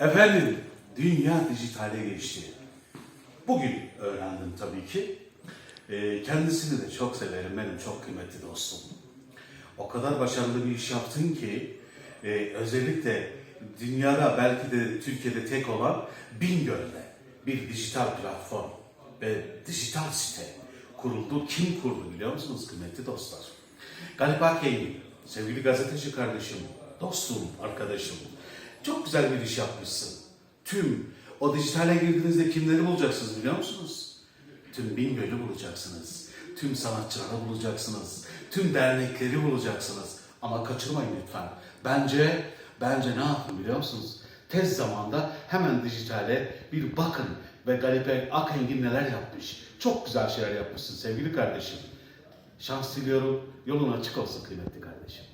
Efendim, dünya dijitale geçti. Bugün öğrendim tabii ki. Ee, kendisini de çok severim, benim çok kıymetli dostum. O kadar başarılı bir iş yaptın ki, e, özellikle dünyada belki de Türkiye'de tek olan Bingöl'de bir dijital platform ve dijital site kuruldu. Kim kurdu biliyor musunuz kıymetli dostlar? Galip Akengin, sevgili gazeteci kardeşim, dostum, arkadaşım. Çok güzel bir iş yapmışsın. Tüm o dijitale girdiğinizde kimleri bulacaksınız biliyor musunuz? Tüm Bingöl'ü bulacaksınız. Tüm sanatçıları bulacaksınız. Tüm dernekleri bulacaksınız. Ama kaçırmayın lütfen. Bence, bence ne yapın biliyor musunuz? Tez zamanda hemen dijitale bir bakın ve Galip Akengin neler yapmış. Çok güzel şeyler yapmışsın sevgili kardeşim. Şans diliyorum. Yolun açık olsun kıymetli kardeşim.